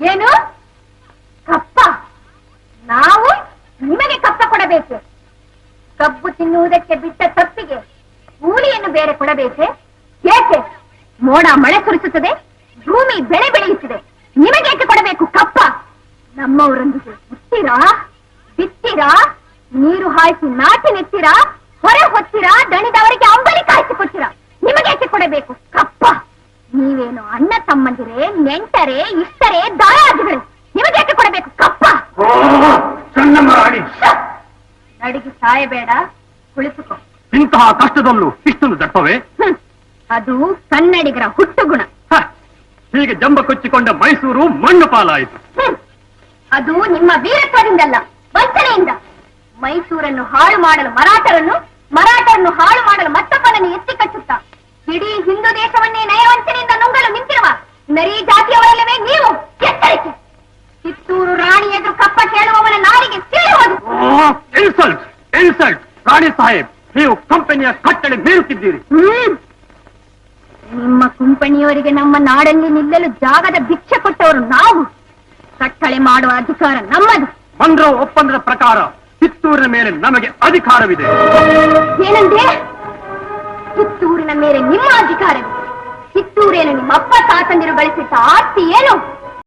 ಏನು? ಕಪ್ಪ. ನಾವು ನಿಮಗೆ ಕಪ್ಪ ಕೊಡಬೇಕೆ. ಕಬ್ಬು ತಿನ್ನುವುದಕ್ಕೆ ಬಿಟ್ಟ ತಪ್ಪಿಗೆ ಕೂಲಿಯನ್ನು ಬೇರೆ ಕೊಡಬೇಕೆ. ಏಕೆ? ಮೋಡ ಮಳೆ ಸುರಿಸುತ್ತದೆ, ಭೂಮಿ ಬೆಳೆ ಬೆಳೆಯುತ್ತದೆ. ನಿಮಗೇಕೆ ಕೊಡಬೇಕು ಕಪ್ಪ? ನಮ್ಮವರೊಂದಿಗೆ ಹುಟ್ಟಿರಾ? ಬಿತ್ತಿರಾ ನೀರು ಹಾಯಿಸಿ ನಾಟಿ ನೆತ್ತಿರಾ ಹೊರ ಹೊತ್ತಿರಾ? ದಣಿದವರಿಗೆ ಅಂಬಲಿ ಕಾಯಿಸಿ ಕೊಟ್ಟಿರಾ ನಿಮಗೇಕೆ ಕೊಡಬೇಕು? ನೀವೇನು ಅಣ್ಣ ತಮ್ಮಂದಿರೆ ನೆಂಟರೇ ಇಷ್ಟರೇ ದಾಯಾದಿಗಳು ನಿಮಗೇಕೆ ಕೊಡಬೇಕು ಕಪ್ಪ? ಓ ಚೆನ್ನಮ್ಮ ರಾಣಿ ನಡಿಗೆ ಸಾಯಬೇಡ ಕುಳಿತುಕೋ. ಇಂತಹ ಕಷ್ಟದಲ್ಲೂ ಇಷ್ಟೊಂದು ದಪ್ಪವೇ ಹ್ಮ್. ಅದು ಕನ್ನಡಿಗರ ಹುಟ್ಟುಗುಣ. ಹ, ಹೀಗೆ ಜಂಬ ಕೊಚ್ಚಿಕೊಂಡ ಮೈಸೂರು ಮಣ್ಣು ಪಾಲಾಯಿತು. ಹ್ಮ್. ಅದು ನಿಮ್ಮ ವೀರತ್ವದಿಂದಲ್ಲ ವಂಚನೆಯಿಂದ. ಮೈಸೂರನ್ನು ಹಾಳು ಮಾಡಲು ಮರಾಠರನ್ನು ಮರಾಠರನ್ನು ಹಾಳು ಮಾಡಲು ಮತ್ತೊಬ್ಬನನ್ನು ನರಿ ಜಾತಿಯವರಲ್ಲವೇ ನೀವು? ಎತ್ತರಿಸಿ ಕಿತ್ತೂರು ರಾಣಿ ಎದುರು ಕಪ್ಪ ಕೇಳುವವನ ನಾಲಿಗೆ ಸೀಳುವುದು ಇನ್ಸಲ್ಟ್ ಇನ್ಸಲ್ಟ್ ರಾಣಿ ಸಾಹೇಬ್ ನೀವು ಕಂಪನಿಯ ಕಟ್ಟಳೆ ಮೀರುತ್ತಿದ್ದೀರಿ. ಹ್ಮ್. ನಿಮ್ಮ ಕುಂಪಣಿಯವರಿಗೆ ನಮ್ಮ ನಾಡಲ್ಲಿ ನಿಲ್ಲಲು ಜಾಗದ ಭಿಕ್ಷೆ ಕೊಟ್ಟವರು ನಾವು. ಕಟ್ಟಳೆ ಮಾಡುವ ಅಧಿಕಾರ ನಮ್ಮದು. ಮನ್ರೋ ಒಪ್ಪಂದದ ಪ್ರಕಾರ ಕಿತ್ತೂರಿನ ಮೇಲೆ ನಮಗೆ ಅಧಿಕಾರವಿದೆ. ಏನಂದ್ರೆ ಕಿತ್ತೂರಿನ ಮೇಲೆ ನಿಮ್ಮ ಅಧಿಕಾರವಿದೆ. ಕಿತ್ತೂರೇನು ನಿಮ್ಮ ಅಪ್ಪ ತಾತಂದಿರು ಗಳಿಸಿಟ್ಟ ಆಸ್ತಿ ಏನು